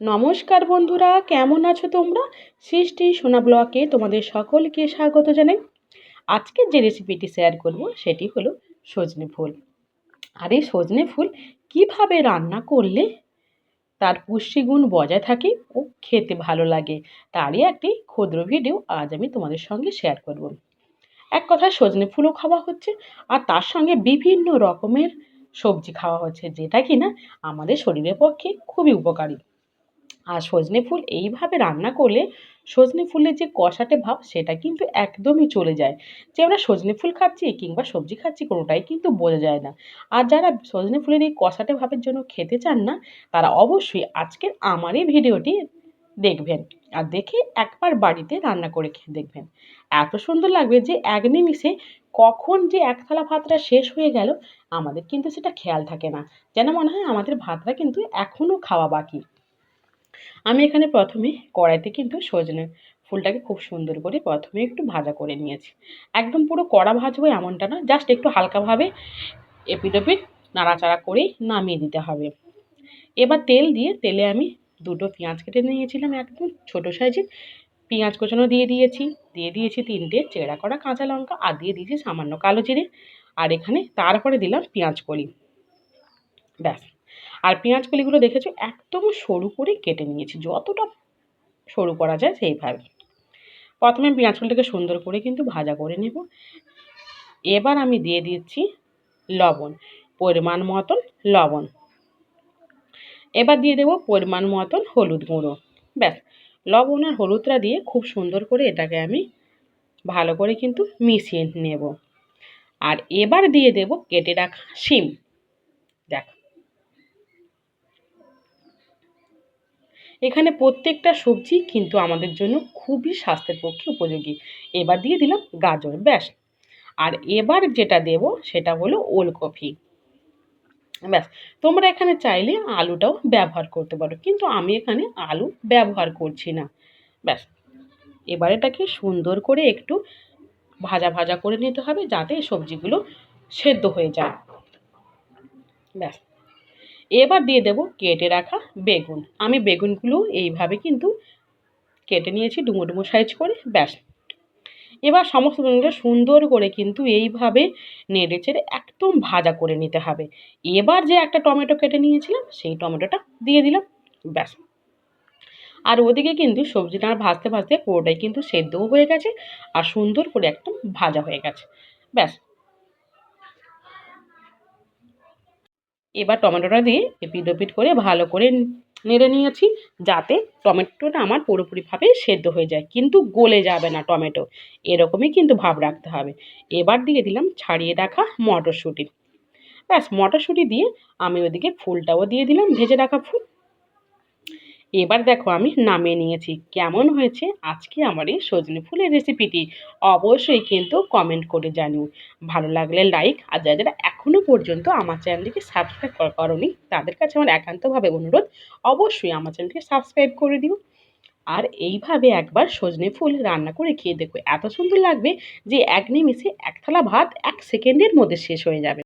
নমস্কার বন্ধুরা, কেমন আছো তোমরা? সৃষ্টি সোনা ব্লকে তোমাদের সকলকে স্বাগত জানাই। আজকে যে রেসিপিটি শেয়ার করব, সেটি হলো সজনে ফুল। আর এই সজনে ফুল কীভাবে রান্না করলে তার পুষ্টিগুণ বজায় থাকে ও খেতে ভালো লাগে, তারই একটি ক্ষুদ্র ভিডিও আজ আমি তোমাদের সঙ্গে শেয়ার করব। এক কথায় সজনে ফুলও খাওয়া হচ্ছে, আর তার সঙ্গে বিভিন্ন রকমের সবজি খাওয়া হচ্ছে, যেটা কি না আমাদের শরীরের পক্ষে খুবই উপকারী। আর সজনে ফুল এইভাবে রান্না করলে সজনে ফুলের যে কষাটে ভাব, সেটা কিন্তু একদমই চলে যায়। যে আমরা সজনে ফুল খাচ্ছি কিংবা সবজি খাচ্ছি, কোনোটাই কিন্তু বোঝা যায় না। আর যারা সজনে ফুলের এই কষাটে ভাবের জন্য খেতে চান না, তারা অবশ্যই আজকের আমার এই ভিডিওটি দেখবেন আর দেখে একবার বাড়িতে রান্না করে খেয়ে দেখবেন। এত সুন্দর লাগবে যে এক নিমিষে কখন যে এক থালা ভাতটা শেষ হয়ে গেল, আমাদের কিন্তু সেটা খেয়াল থাকে না। যেন মনে হয় আমাদের ভাতটা কিন্তু এখনও খাওয়া বাকি। আমি এখানে প্রথমে কড়াইতে কিন্তু সজনে ফুলটাকে খুব সুন্দর করে প্রথমে একটু ভাজা করে নিয়েছি। একদম পুরো কড়া ভাজবো এমনটা না জাস্ট একটু হালকাভাবে এপিট ওপিট নাড়াচাড়া করেই নামিয়ে দিতে হবে। এবার তেল দিয়ে তেলে আমি দুটো পেঁয়াজ কেটে নিয়েছিলাম একদম ছোটো সাইজের। পেঁয়াজ কোচানো দিয়ে দিয়েছি দিয়ে দিয়েছি তিনটে চেরা করা কাঁচা লঙ্কা আর দিয়ে দিয়েছি সামান্য কালো জিরে। আর এখানে তারপরে দিলাম পেঁয়াজ কলি। ব্যাস। আর পেঁয়াজ কলিগুলো দেখেছ? একদম সরু করে কেটে নিয়েছি। যতটা সরু করা যায় সেইভাবে। প্রথমে পেঁয়াজ কলিটাকে সুন্দর করে কিন্তু ভাজা করে নেব। এবার আমি দিয়ে দিচ্ছি লবণ, পরিমাণ মতন লবণ। এবার দিয়ে দেবো পরিমাণ মতন হলুদ গুঁড়ো। ব্যাস, লবণ আর হলুদটা দিয়ে খুব সুন্দর করে এটাকে আমি ভালো করে কিন্তু মিশিয়ে নেব। আর এবার দিয়ে দেব কেটে রাখা শিম। দেখ এখানে প্রত্যেকটা সবজি কিন্তু আমাদের জন্য খুবই স্বাস্থ্যের পক্ষে উপযোগী। এবার দিয়ে দিলাম গাজর ব্যাস। আর এবার যেটা দেব সেটা হলো ওলকপি ব্যাস, তোমরা এখানে চাইলে আলুটাও ব্যবহার করতে পারো, কিন্তু আমি এখানে আলু ব্যবহার করছি না। ব্যাস, এবার এটাকে সুন্দর করে একটু ভাজা ভাজা করে নিতে হবে যাতে সবজিগুলো সেদ্ধ হয়ে যায়। ব্যাস এবার দিয়ে দেব কেটে রাখা বেগুন। আমি বেগুনগুলো এইভাবে কিন্তু কেটে নিয়েছি ডুমো ডুমো সাইজ করে, ব্যাস। এবার সমস্ত বেগুনগুলো সুন্দর করে কিন্তু এইভাবে নেড়ে চেড়ে একদম ভাজা করে নিতে হবে। এবার যে একটা টমেটো কেটে নিয়েছিলাম, সেই টমেটোটা দিয়ে দিলাম, ব্যাস। আর ওদিকে কিন্তু সবজিটা ভাজতে ভাজতে পুরোটাই কিন্তু সেদ্ধও হয়ে গেছে আর সুন্দর করে একদম ভাজা হয়ে গেছে, ব্যাস। এবার টমেটোটা দিয়ে এপিট ওপিট করে ভালো করে নেড়ে নিয়েছি যাতে টমেটোটা আমার পুরোপুরিভাবে সেদ্ধ হয়ে যায়, কিন্তু গলে যাবে না টমেটো। এরকমই কিন্তু ভাব রাখতে হবে। এবার দিয়ে দিলাম ছাড়িয়ে রাখা মটরশুঁটি। ব্যাস, মটরশুঁটি দিয়ে আমি ওদিকে ফুলটাও দিয়ে দিলাম, ভেজে রাখা ফুল। এবার দেখো আমি নামিয়ে নিয়েছি। কেমন হয়েছে? আজকে আমার এই সজনে ফুলের রেসিপিটি অবশ্যই কিন্তু কমেন্ট করে জানিও। ভালো লাগলে লাইক আর যারা যারা এখনও পর্যন্ত আমার চ্যানেলটিকে সাবস্ক্রাইব করনি, তাদের কাছে আমার একান্তভাবে অনুরোধ, অবশ্যই আমার চ্যানেলটিকে সাবস্ক্রাইব করে দিও। আর এইভাবে একবার সজনে ফুল রান্না করে খেয়ে দেখো, এত সুন্দর লাগবে যে এক নিমিষে এক থালা ভাত এক সেকেন্ডের মধ্যে শেষ হয়ে যাবে।